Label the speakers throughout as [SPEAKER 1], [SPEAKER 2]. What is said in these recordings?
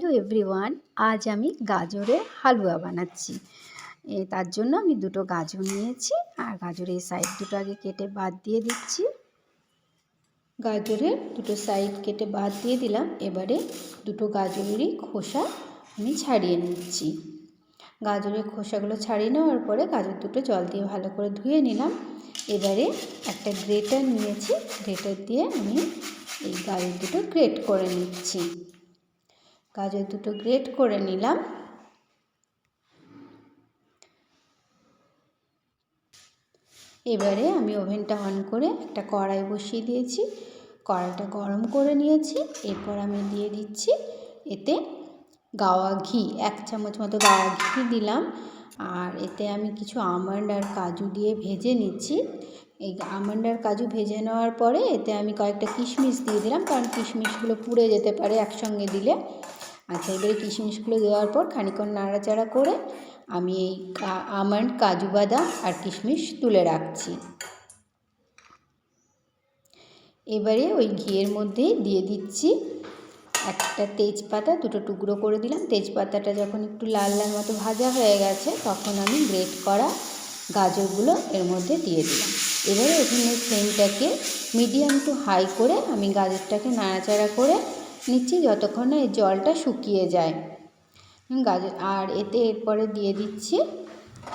[SPEAKER 1] Hello everyone, আজ আমি গাজরের হালুয়া বানাচ্ছি। তার জন্য আমি দুটো গাজর নিয়েছি আর গাজরের সাইড দুটো আগে কেটে বাদ দিয়ে দিচ্ছি। গাজরের দুটো সাইড কেটে বাদ দিয়ে দিলাম, এবারে দুটো গাজরেরই খোসা আমি ছাড়িয়ে নিচ্ছি। গাজরের খোসাগুলো ছাড়িয়ে নেওয়ার পরে গাজর দুটো জল দিয়ে ভালো করে ধুয়ে নিলাম। এবারে একটা গ্রেটার নিয়েছি গ্রেটার দিয়ে আমি এই গাজর দুটো গ্রেট করে নিচ্ছি। গাজর দুটো গ্রেট করে নিলাম। এবারে আমি ওভেনটা অন করে একটা কড়াই বসিয়ে দিয়েছি। কড়াইটা গরম করে নিয়েছি। এরপর আমি দিয়ে দিচ্ছি এতে গাওয়া ঘি, এক চামচ মতো গাওয়া ঘি দিলাম। আর এতে আমি কিছু আমন্ড আর কাজু দিয়ে ভেজে নিচ্ছি। এই আমন্ড আর কাজু ভেজে নেওয়ার পরে এতে আমি কয়েকটা কিশমিশ দিয়ে দিলাম, কারণ কিশমিশগুলো পুড়ে যেতে পারে একসঙ্গে দিলে। আচ্ছা এবারে কিশমিশগুলো দেওয়ার পর খানিক্ষণ নাড়াচাড়া করে আমি এই আমন্ড, কাজু বাদাম আর কিশমিশ তুলে রাখছি। এবারে ওই ঘিয়ের মধ্যে দিয়ে দিচ্ছি একটা তেজপাতা, দুটো টুকরো করে দিলাম। তেজপাতাটা যখন একটু লাল লাল মতো ভাজা হয়ে গেছে, তখন আমি গ্রেট করা গাজরগুলো এর মধ্যে দিয়ে দিলাম। এবারে ওখানে ফ্লেমটাকে মিডিয়াম টু হাই করে আমি গাজরটাকে নাড়াচাড়া করে নিচ্ছি যতক্ষণ না এই জলটা শুকিয়ে যায়। গাজর আর এতে এরপরে দিয়ে দিচ্ছি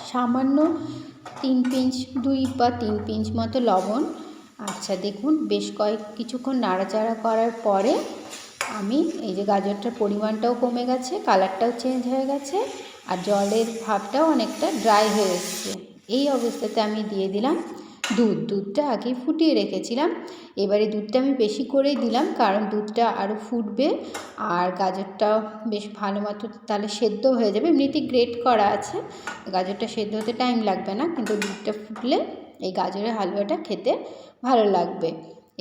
[SPEAKER 1] সামান্য তিন পিঞ্চ, দুই বা তিন পিঞ্চ মতো লবণ। আচ্ছা দেখুন, বেশ কয়েক, কিছুক্ষণ নাড়াচাড়া করার পরে আমি এই যে গাজরটার পরিমাণটাও কমে গেছে, কালারটাও চেঞ্জ হয়ে গেছে, আর জলের ভাবটাও অনেকটা ড্রাই হয়ে এসছে। এই অবস্থাতে আমি দিয়ে দিলাম দুধ, দুধটা আগে ফুটিয়ে রেখেছিলাম। এবারে দুধটা আমি বেশি করেই দিলাম, কারণ দুধটা আরও ফুটবে আর গাজরটাও বেশ ভালো মতো তাহলে সেদ্ধ হয়ে যাবে। এমনিতেই গ্রেট করা আছে, গাজরটা সেদ্ধ হতে টাইম লাগবে না, কিন্তু দুধটা ফুটলে এই গাজরের হালুয়াটা খেতে ভালো লাগবে।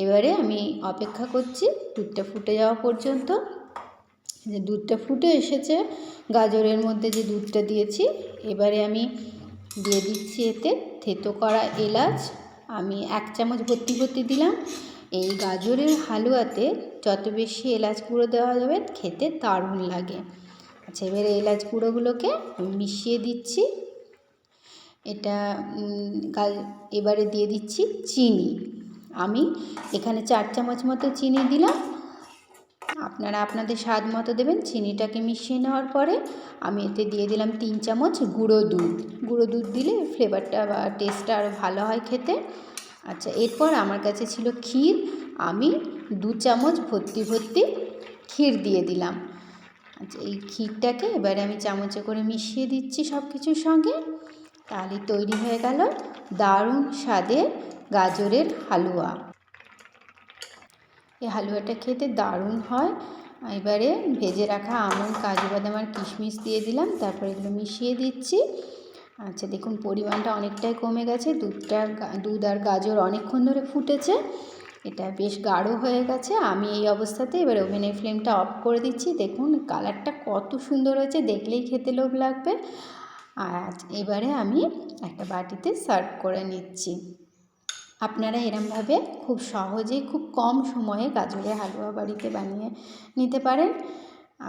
[SPEAKER 1] এবারে আমি অপেক্ষা করছি দুধটা ফুটে যাওয়া পর্যন্ত। যে দুধটা ফুটে এসেছে, গাজরের মধ্যে যে দুধটা দিয়েছি, এবারে আমি দিয়ে দিচ্ছি এতে থেতো করা এলাচ আমি এক চামচ ভর্তি ভর্তি দিলাম। এই গাজরের হালুয়াতে যত বেশি এলাচ গুঁড়ো দেওয়া যাবে, খেতে দারুণ লাগে। আচ্ছা এবারে এলাচ গুঁড়োগুলোকে মিশিয়ে দিচ্ছি। এটা এবারে দিয়ে দিচ্ছি চিনি। আমি এখানে চার চামচ মতো চিনি দিলাম। আপনারা আপনাদের স্বাদ মতো দেবেন, চিনিটাকে মিশিয়ে নেওয়ার পরে আমি এতে দিয়ে দিলাম তিন চামচ গুঁড়ো দুধ। গুঁড়ো দুধ দিলে ফ্লেভারটা বা টেস্টটা আরও ভালো হয় খেতে। আচ্ছা এরপর আমার কাছে ছিল ক্ষীর। আমি দু চামচ ভর্তি ভর্তি ক্ষীর দিয়ে দিলাম। আচ্ছা এই ক্ষীরটাকে এবারে আমি চামচে করে মিশিয়ে দিচ্ছি সব কিছুর সঙ্গে। তাহলে তৈরি হয়ে গেল দারুণ স্বাদের গাজরের হালুয়া। এই হালুয়াটা খেতে দারুণ হয়। এবারে ভেজে রাখা আমন্ড কাজু বাদাম আর কিশমিশ দিয়ে দিলাম, তারপর এগুলো মিশিয়ে দিচ্ছি। আচ্ছা দেখুন পরিমাণটা অনেকটাই কমে গেছে, দুধটা দুধ আর গাজর অনেকক্ষণ ধরে ফুটেছে। এটা বেশ গাঢ় হয়ে গেছে, আমি এই অবস্থাতে এবার ওভেনের ফ্লেমটা অফ করে দিচ্ছি। দেখুন কালারটা কত সুন্দর হয়েছে, দেখলেই খেতে লোভ লাগবে। আর এবারে আমি একটা বাটিতে সার্ভ করে নিচ্ছি। আপনারা এরমভাবে খুব সহজেই খুব কম সময়ে গাজরের হালুয়া বাড়িতে বানিয়ে নিতে পারেন।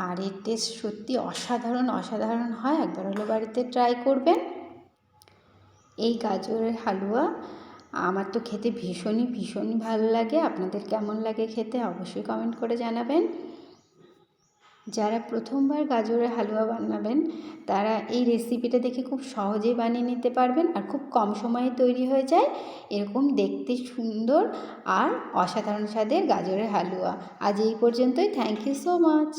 [SPEAKER 1] আর এর টেস্ট সত্যি অসাধারণ অসাধারণ হয়। একবার হলো বাড়িতে ট্রাই করবেন। এই গাজরের হালুয়া আমার তো খেতে ভীষণই ভীষণই ভালো লাগে। আপনাদের কেমন লাগে খেতে অবশ্যই কমেন্ট করে জানাবেন। যারা প্রথমবার গাজরের হালুয়া বানাবেন, তারা এই রেসিপিটা দেখে খুব সহজেই বানিয়ে নিতে পারবেন আর খুব কম সময়ে তৈরি হয়ে যায়। এরকম দেখতে সুন্দর আর অসাধারণ স্বাদের গাজরের হালুয়া। আজ এই পর্যন্তই। Thank you so much